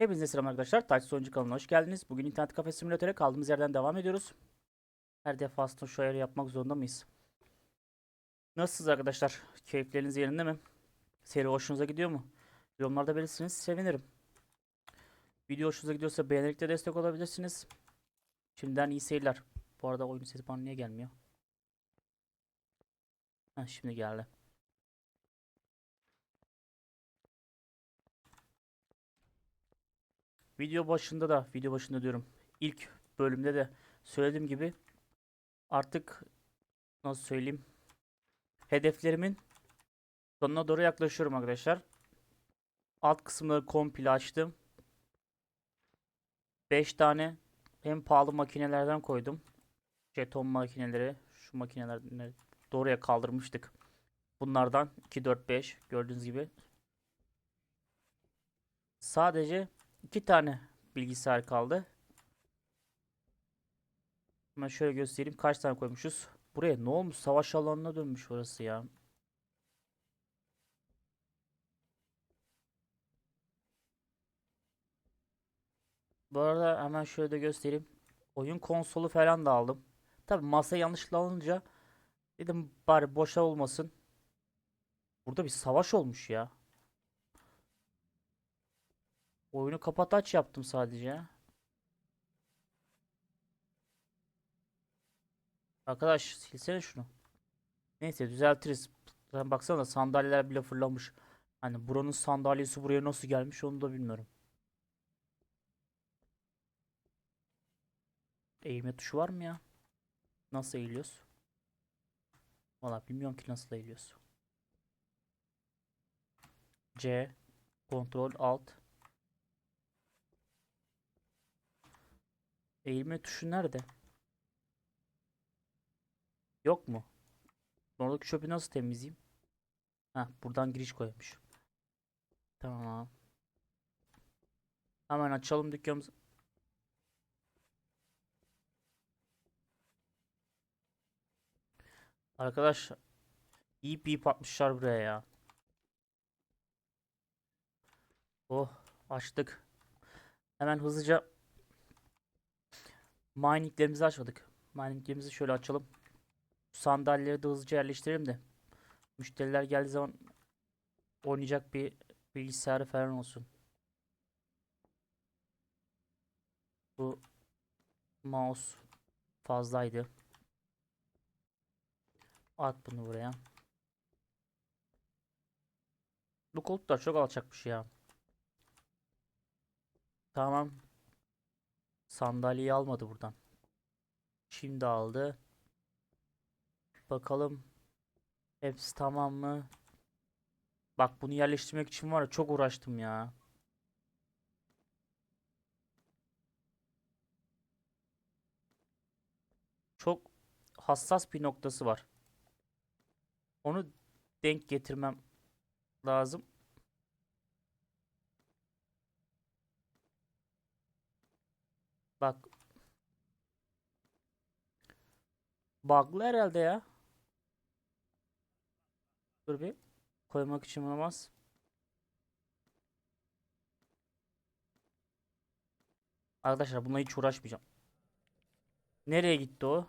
Hepinize selam arkadaşlar. Taç Oyuncu kanalına hoş geldiniz. Bugün internet kafe simülatöre kaldığımız yerden devam ediyoruz. Her defasında şu ayarı yapmak zorunda mıyız? Nasılsınız arkadaşlar? Keyifleriniz yerinde mi? Seri hoşunuza gidiyor mu? Yorumlarda belirtirseniz sevinirim. Video hoşunuza gidiyorsa beğenerek de destek olabilirsiniz. Şimdiden iyi seyirler. Bu arada oyun sesi bana niye gelmiyor? Heh, şimdi geldi. Video başında da, video başında diyorum. İlk bölümde de söylediğim gibi artık nasıl söyleyeyim? Hedeflerimin sonuna doğru yaklaşıyorum arkadaşlar. Alt kısımları komple açtım. 5 tane en pahalı makinelerden koydum. Jeton makineleri, şu makinelerden doğruya kaldırmıştık. Bunlardan 2 4 5 gördüğünüz gibi. Sadece İki tane bilgisayar kaldı. Hemen şöyle göstereyim. Kaç tane koymuşuz? Buraya ne olmuş? Savaş alanına dönmüş orası ya. Bu arada hemen şöyle de göstereyim. Oyun konsolu falan da aldım. Tabi masa yanlışlıkla alınca dedim bari boşa olmasın. Burada bir savaş olmuş ya. Oyunu kapat aç yaptım sadece. Arkadaş silsene şunu. Neyse düzeltiriz. Zaten baksana sandalyeler bile fırlamış. Hani buranın sandalyesi buraya nasıl gelmiş onu da bilmiyorum. Eğilme tuşu var mı ya? Nasıl eğiliyoruz? Valla bilmiyorum ki nasıl eğiliyoruz. C Ctrl Alt Eğilme tuşu nerede? Yok mu? Oradaki çöpü nasıl temizleyeyim? Ha, buradan giriş koymuş. Tamam. Hemen açalım dükkanımızı. Arkadaş iyi bir atmışlar buraya ya. Oh açtık. Hemen hızlıca Mininglerimizi açmadık. Mininglerimizi şöyle açalım. Sandalyeleri de hızlıca yerleştirelim de. Müşteriler geldiği zaman oynayacak bir bilgisayarı falan olsun. Bu mouse fazlaydı. At bunu buraya. Bu koltuklar çok alçakmış ya. Tamam. Sandalyeyi almadı buradan. Şimdi aldı. Bakalım. Hepsi tamam mı? Bak bunu yerleştirmek için var ya çok uğraştım ya. Çok hassas bir noktası var. Onu denk getirmem lazım. Bak. Bug'lı herhalde ya. Dur bir. Koymak için olamaz. Arkadaşlar bununla hiç uğraşmayacağım. Nereye gitti o?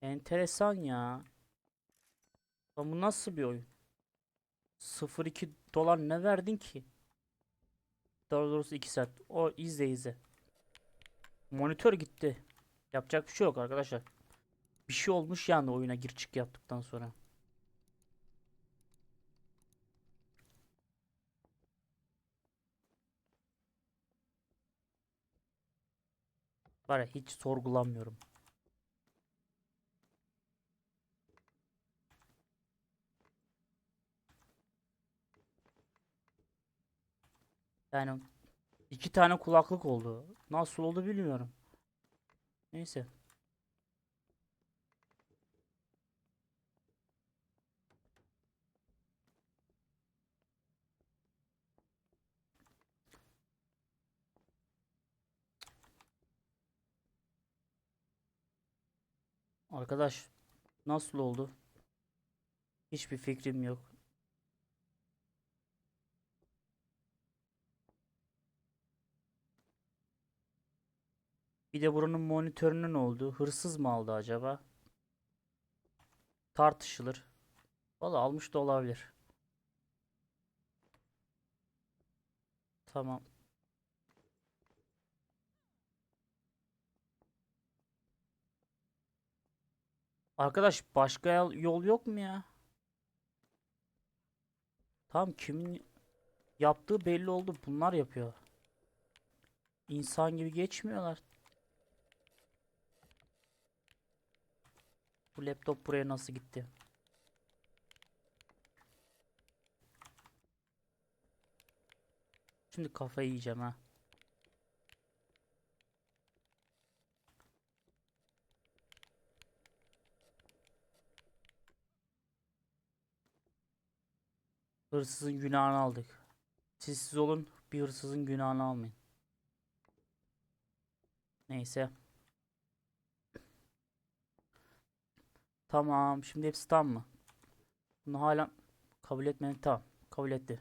Enteresan ya. Lan bu nasıl bir oyun? 0.2 dolar ne verdin ki? Daha doğrusu 2 saat. O izle izle. Monitör gitti. Yapacak bir şey yok arkadaşlar. Bir şey olmuş yani oyuna gir çık yaptıktan sonra. Var ya hiç sorgulamıyorum. Yani iki tane kulaklık oldu. Nasıl oldu bilmiyorum. Neyse. Arkadaş nasıl oldu? Hiçbir fikrim yok. Bir de buranın monitörünün olduğu hırsız mı aldı acaba? Tartışılır. Valla almış da olabilir. Tamam. Arkadaş başka yol, yok mu ya? Tamam kimin yaptığı belli oldu. Bunlar yapıyor. İnsan gibi geçmiyorlar. Bu laptop buraya nasıl gitti? Şimdi kafayı yiyeceğim ha. Hırsızın günahını aldık. Siz olun, bir hırsızın günahını almayın. Neyse. Tamam, şimdi hepsi tam mı? Bunu hala kabul etmedi. Tamam, kabul etti.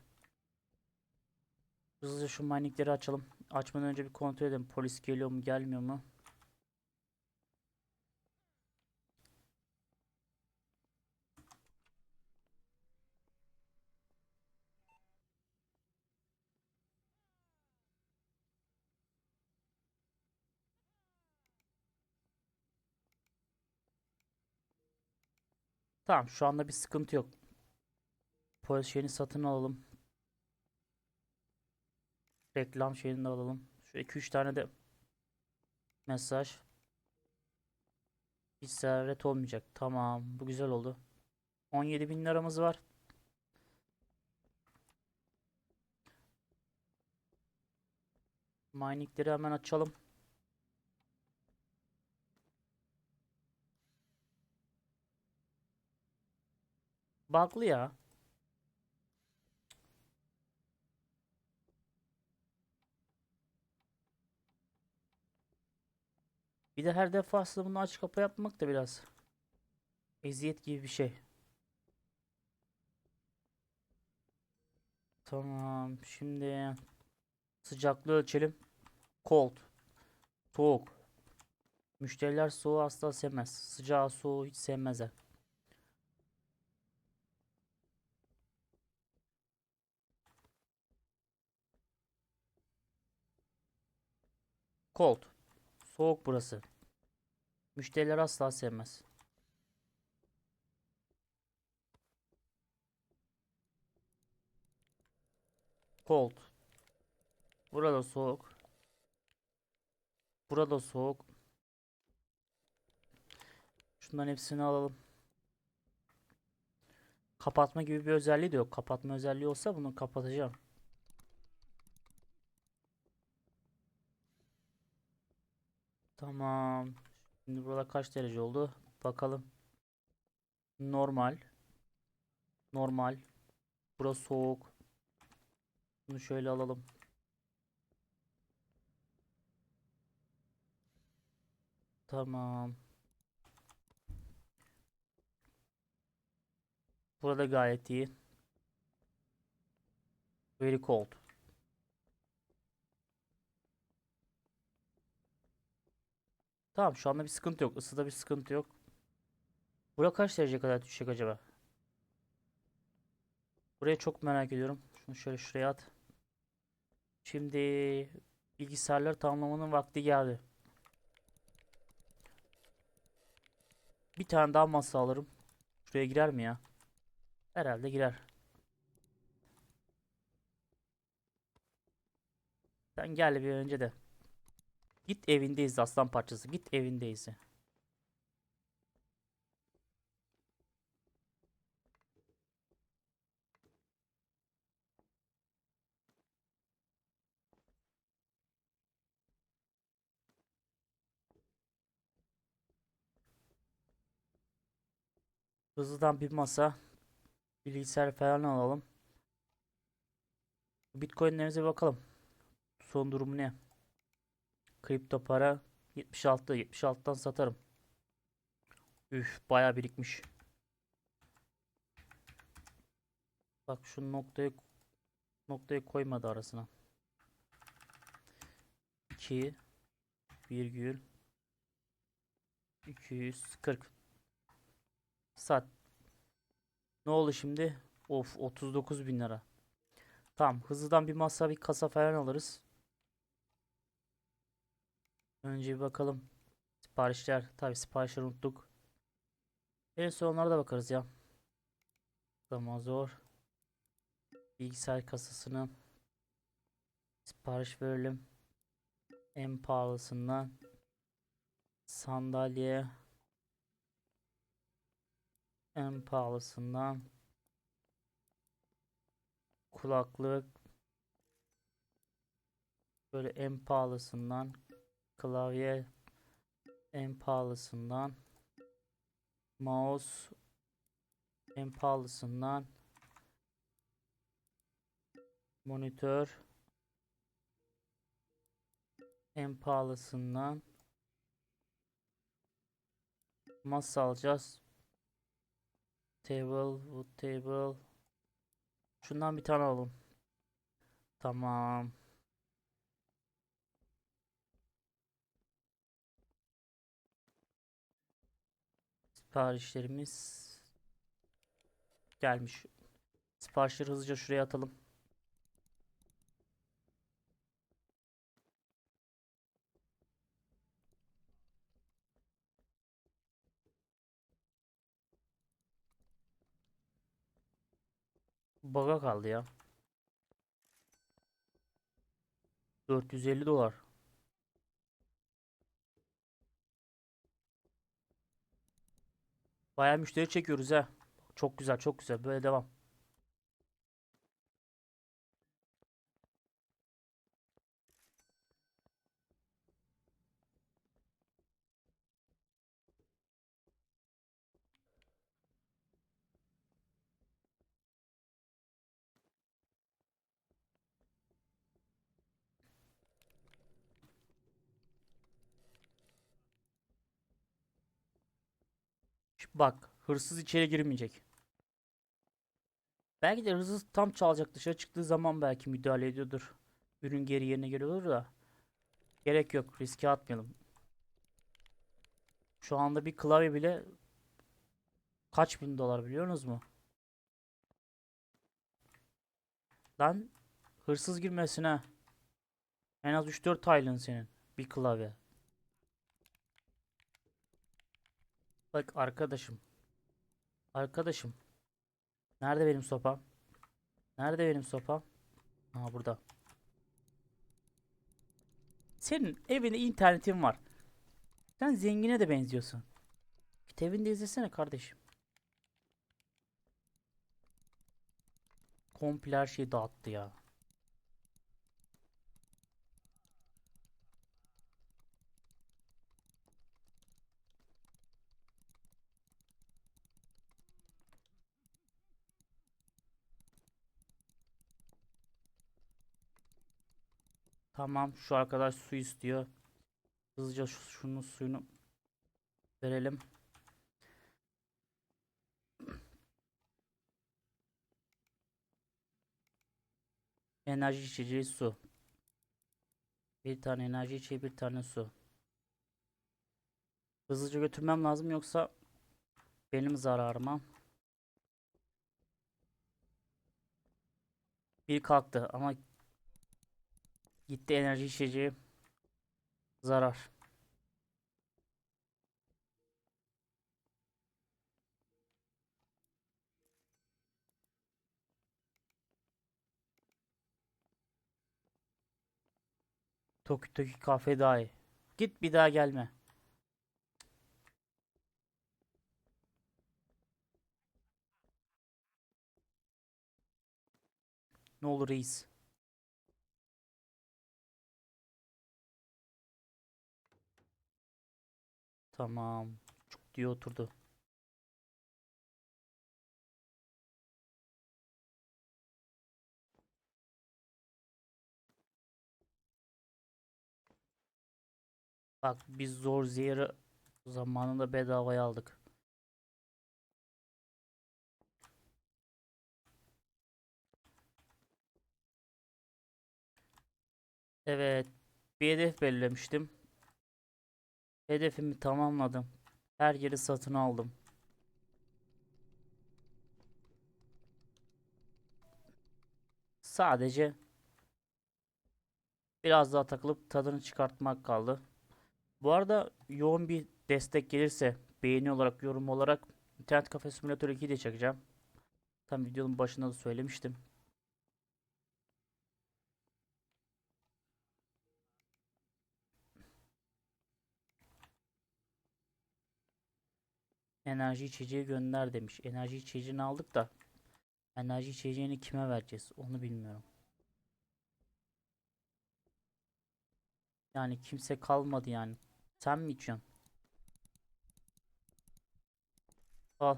Hızlıca şu miningleri açalım. Açmadan önce bir kontrol edelim. Polis geliyor mu, gelmiyor mu? Tamam, şu anda bir sıkıntı yok. Polis şeyini satın alalım. Reklam şeyini de alalım. Şu 2-3 tane de mesaj. Hiç servet olmayacak. Tamam. Bu güzel oldu. 17 bin liramız var. Miningleri hemen açalım. Bug'lı ya. Bir de her defasında bunu aç kapa yapmak da biraz eziyet gibi bir şey. Tamam. Şimdi sıcaklığı ölçelim. Cold. Soğuk. Müşteriler soğuğu asla sevmez. Sıcağı soğuğu hiç sevmezler. Cold. Soğuk burası. Müşteriler asla sevmez. Cold. Burada soğuk. Burada soğuk. Şunların hepsini alalım. Kapatma gibi bir özelliği de yok. Kapatma özelliği olsa bunu kapatacağım. Tamam. Şimdi burada kaç derece oldu? Bakalım. Normal. Normal. Burası soğuk. Bunu şöyle alalım. Tamam. Burada gayet iyi. Very cold. Tamam şu anda bir sıkıntı yok. Isıda bir sıkıntı yok. Bura kaç derece kadar düşecek acaba? Buraya çok merak ediyorum. Şunu şöyle şuraya at. Şimdi bilgisayarları tamamlamanın vakti geldi. Bir tane daha masa alırım. Şuraya girer mi ya? Herhalde girer. Sen gel bir önce de. Git evindeyiz aslan parçası. Git evindeyiz. Hızlıdan bir masa. Bilgisayar falan alalım. Bitcoin'lerimize bakalım. Son durumu ne? Kripto para 76. 76'dan satarım. Üf baya birikmiş. Bak şu noktayı noktayı koymadı arasına. 2 virgül 240 saat. Ne oldu şimdi? Of 39 bin lira. Tamam hızlıdan bir masa bir kasa falan alırız. Önce bir bakalım. Siparişler. Tabi siparişleri unuttuk. En son onlara da bakarız ya. Zaman zor. Bilgisayar kasasını sipariş verelim. En pahalısından sandalye en pahalısından kulaklık böyle en pahalısından klavye en pahalısından. Mouse en pahalısından. Monitör en pahalısından. Masa alacağız. Table wood table. Şundan bir tane alalım. Tamam siparişlerimiz gelmiş siparişleri hızlıca şuraya atalım Baga kaldı ya. 450 dolar. Bayağı müşteri çekiyoruz ha. Çok güzel, çok güzel. Böyle devam. Bak, hırsız içeri girmeyecek. Belki de hırsız tam çalacak dışarı çıktığı zaman belki müdahale ediyordur. Ürün geri yerine geliyordur da. Gerek yok, riske atmayalım. Şu anda bir klavye bile kaç bin dolar biliyorsunuz mu? Lan hırsız girmesine en az 3-4 aylığın senin bir klavye. Bak arkadaşım. Arkadaşım. Nerede benim sopam? Nerede benim sopam? Aha burada. Senin evinde internetin var. Sen zengine de benziyorsun. Git evinde izlesene kardeşim. Komple her şeyi dağıttı ya. Tamam şu arkadaş su istiyor. Hızlıca şu, şunun suyunu verelim. Enerji içeceği su. Bir tane enerji içeceği bir tane su. Hızlıca götürmem lazım yoksa benim zararıma. Bir kalktı ama gitti enerji içeceği zarar. Toki kafe daha iyi. Git bir daha gelme. Ne olur reis. Tamam. Çok diye oturdu. Bak biz zor zehri zamanında bedavaya aldık. Evet. Bir hedef belirlemiştim. Hedefimi tamamladım. Her yeri satın aldım. Sadece biraz daha takılıp tadını çıkartmak kaldı. Bu arada yoğun bir destek gelirse beğeni olarak, yorum olarak İnternet Kafe Simülatör 2'yi de çekeceğim. Tam videonun başında da söylemiştim. Enerji içeceği gönder demiş. Enerji içeceğini aldık da enerji içeceğini kime vereceğiz onu bilmiyorum. Yani kimse kalmadı yani. Sen mi içiyorsun? Al.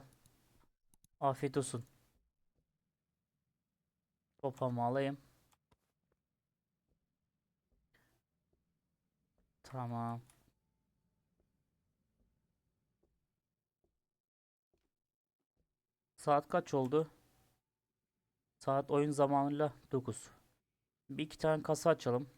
Afiyet olsun. Topamı alayım. Tamam. Saat kaç oldu? Saat oyun zamanıyla 9. Bir iki tane kasa açalım.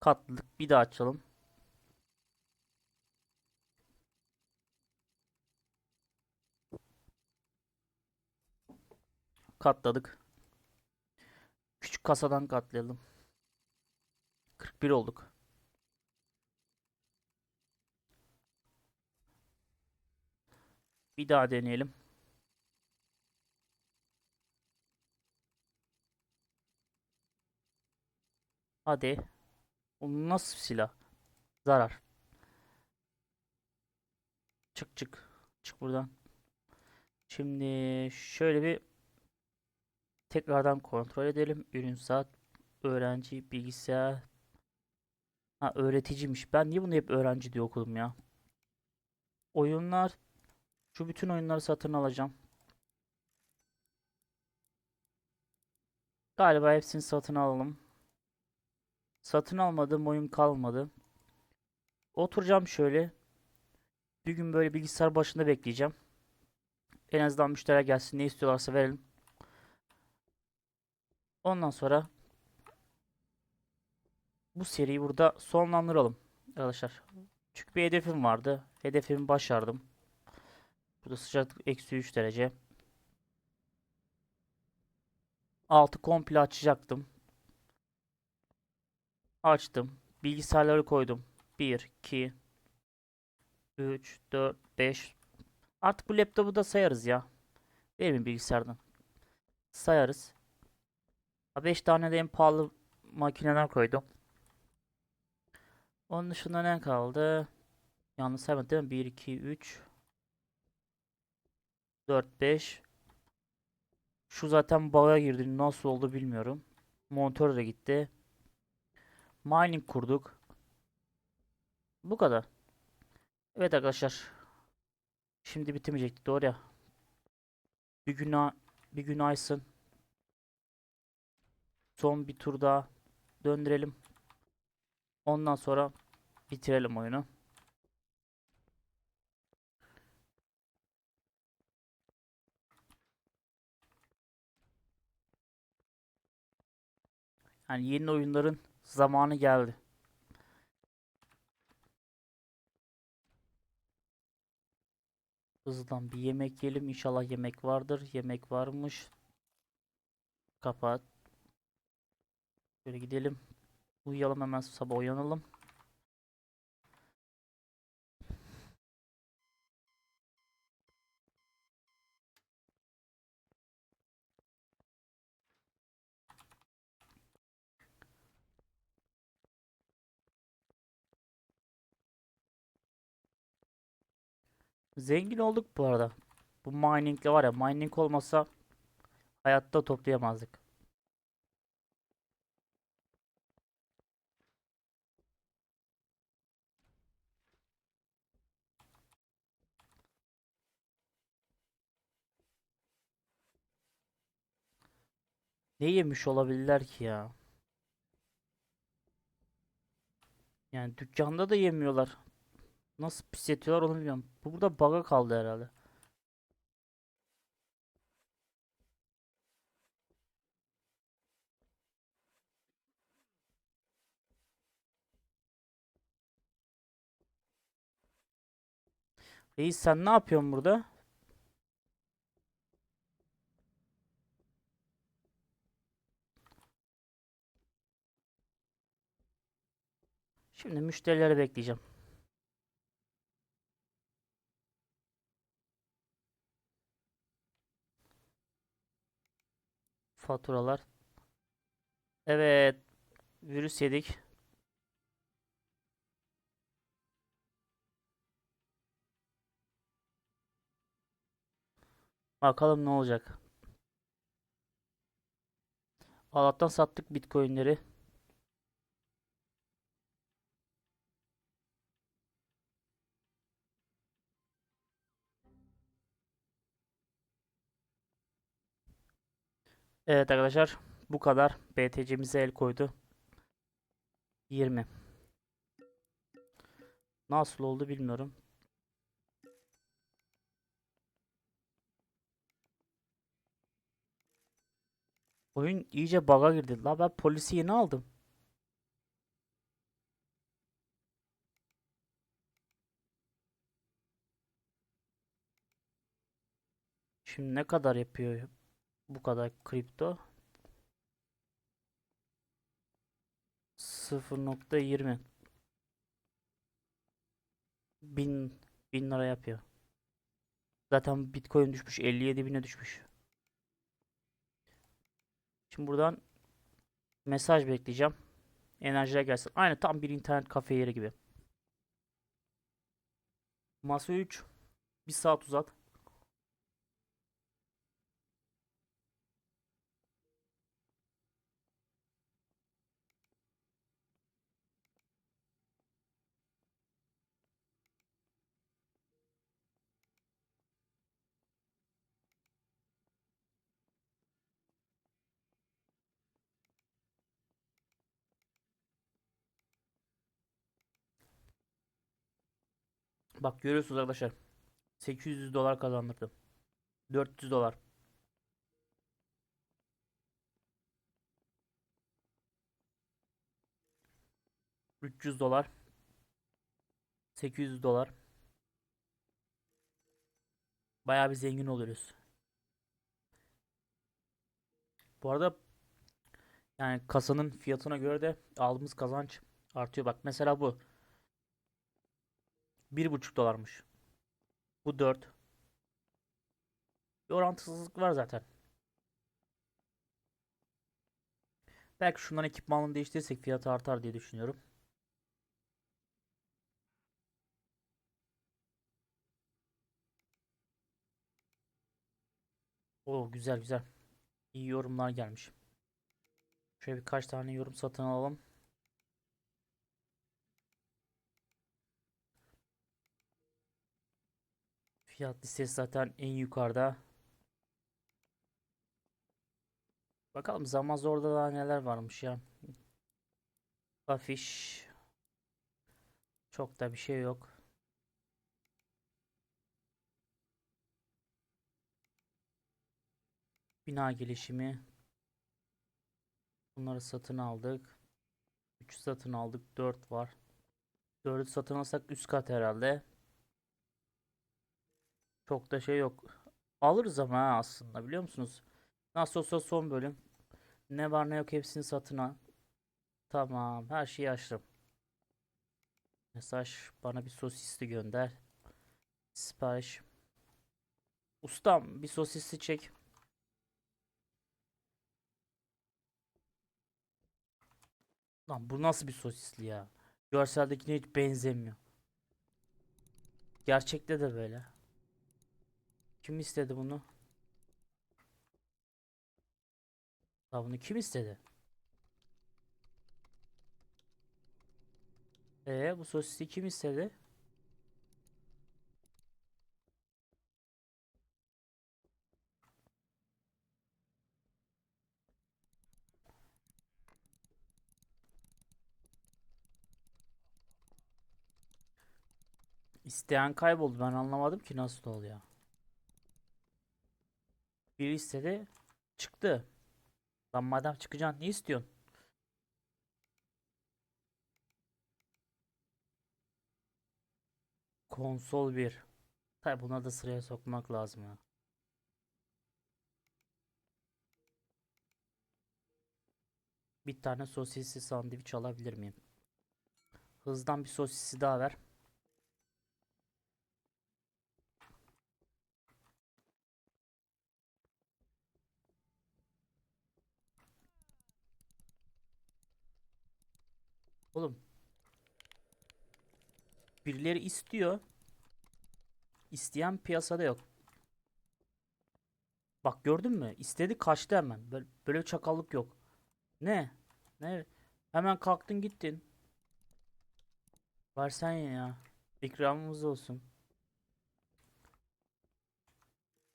Katladık. Bir daha açalım. Katladık. Küçük kasadan katlayalım. 41 olduk. Bir daha deneyelim. Hadi. O nasıl silah? Zarar. Çık çık. Çık buradan. Şimdi şöyle bir tekrardan kontrol edelim. Ürün saat öğrenci bilgisayar ha öğreticiymiş. Ben niye bunu hep öğrenci diye okudum ya? Oyunlar şu bütün oyunları satın alacağım. Galiba hepsini satın alalım. Satın almadığım oyun kalmadı. Oturacağım şöyle. Bir gün böyle bilgisayar başında bekleyeceğim. En azından müşteriler gelsin ne istiyorlarsa verelim. Ondan sonra bu seriyi burada sonlandıralım arkadaşlar. Çünkü bir hedefim vardı. Hedefimi başardım. Burada sıcaklık eksi 3 derece. Altı komple açacaktım. Açtım. Bilgisayarları koydum. 1, 2, 3, 4, 5. Artık bu laptopu da sayarız ya. Değil mi bilgisayardan? Sayarız. 5 tane de en pahalı makineler koydum. Onun dışında ne kaldı? Yanlış saymadım değil mi? 1, 2, 3, 4, 5. Şu zaten baga girdi. Nasıl oldu bilmiyorum. Monitör de gitti. Mining kurduk. Bu kadar. Evet arkadaşlar. Şimdi bitemeyecekti doğru ya. Bir gün bir gün aysın. Son bir tur daha döndürelim. Ondan sonra bitirelim oyunu. Yani yeni oyunların zamanı geldi. Hızlıdan bir yemek yiyelim. İnşallah yemek vardır. Yemek varmış. Kapat. Şöyle gidelim. Uyuyalım hemen sabah uyanalım. Zengin olduk bu arada. Bu miningle var ya mining olmasa hayatta toplayamazdık. Ne yemiş olabilirler ki ya? Yani dükkanda da yemiyorlar. Nasıl pis etiyorlar onu bilmiyorum. Bu burada bug'a kaldı herhalde. Reis sen ne yapıyorsun burada? Şimdi müşterileri bekleyeceğim. Faturalar. Evet. Virüs yedik. Bakalım ne olacak. Allah'tan sattık Bitcoin'leri. Evet arkadaşlar bu kadar. BTC'mize el koydu. 20. Nasıl oldu bilmiyorum. Oyun iyice bug'a girdi. La ben polisi yeni aldım. Şimdi ne kadar yapıyor bu kadar kripto? 0.20 bin, bin lira yapıyor. Zaten Bitcoin düşmüş 57 bine düşmüş. Şimdi buradan mesaj bekleyeceğim. Enerjiler gelsin. Aynı tam bir internet kafe yeri gibi. Masa 3 bir saat uzat. Bak görüyorsunuz arkadaşlar. 800 dolar kazandırdım. 400 dolar. ...300 dolar... ...800 dolar... ...bayağı bir zengin oluyoruz. Bu arada... ...yani kasanın fiyatına göre de... ...aldığımız kazanç artıyor. Bak mesela bu... Bir buçuk dolarmış. Bu 4. Bir orantısızlık var zaten. Belki şundan ekipmanını değiştirirsek fiyatı artar diye düşünüyorum. O güzel güzel. İyi yorumlar gelmiş. Şöyle birkaç tane yorum satın alalım. Fiyat listesi zaten en yukarıda. Bakalım zaman zorda daha neler varmış ya. Afiş. Çok da bir şey yok. Bina gelişimi. Bunları satın aldık. 3 satın aldık. 4 var. 4'ü satın alsak üst kat herhalde. Çok da şey yok. Alırız ama ha aslında biliyor musunuz? Nasıl olsa son bölüm. Ne var ne yok hepsini satın al. Tamam her şeyi açtım. Mesaj bana bir sosisli gönder. Sipariş. Ustam bir sosisli çek. Lan bu nasıl bir sosisli ya? Görseldekine hiç benzemiyor. Gerçekte de böyle. Kim istedi bunu? La bunu kim istedi? Ee bu sosisi kim istedi? İsteyen kayboldu. Ben anlamadım ki nasıl oluyor. Biri istedi. Çıktı. Lan madem çıkacaksın ne istiyorsun? Konsol 1. Tabi buna da sıraya sokmak lazım ya. Bir tane sosisli sandviç alabilir miyim? Hızdan bir sosisi daha ver. Oğlum. Birileri istiyor. İsteyen piyasada yok. Bak gördün mü? İstedi kaçtı hemen. Böyle, böyle çakallık yok. Ne? Ne? Hemen kalktın gittin. Versen ya. İkramımız olsun.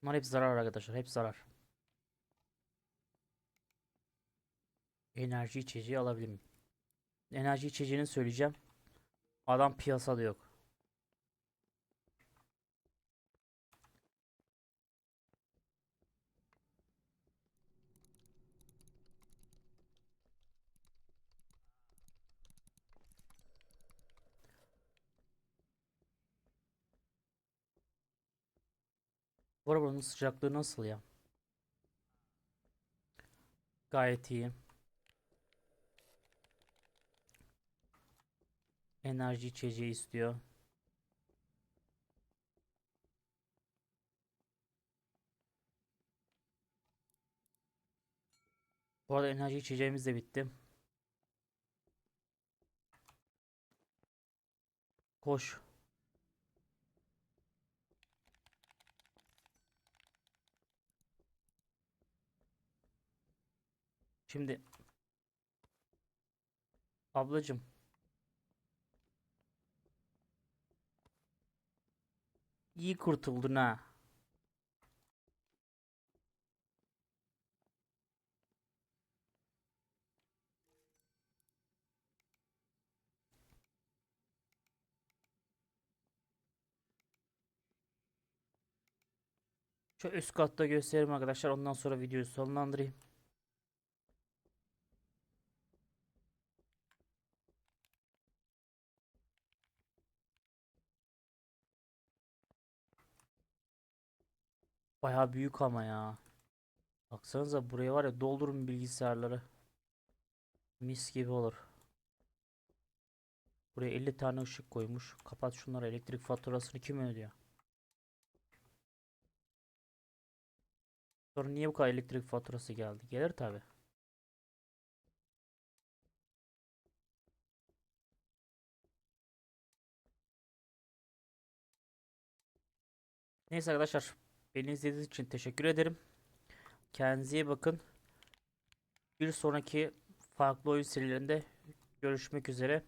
Bunlar hep zarar arkadaşlar. Hep zarar. Enerji içeceği alabilir miyim? Enerji içeceğini söyleyeceğim. Adam piyasada yok. Bu arabanın sıcaklığı nasıl ya? Gayet iyi. Enerji içeceği istiyor. Bu arada enerji içeceğimiz de bitti. Koş. Şimdi ablacım iyi kurtuldun ha. Şu üst katta göstereyim arkadaşlar. Ondan sonra videoyu sonlandırayım. Bayağı büyük ama ya. Baksanıza buraya var ya doldurun bilgisayarları. Mis gibi olur. Buraya 50 tane ışık koymuş. Kapat şunları elektrik faturasını kim ödüyor? Sonra niye bu kadar elektrik faturası geldi? Gelir tabi. Neyse arkadaşlar. Beni izlediğiniz için teşekkür ederim. Kendinize iyi bakın. Bir sonraki farklı oyun serilerinde görüşmek üzere.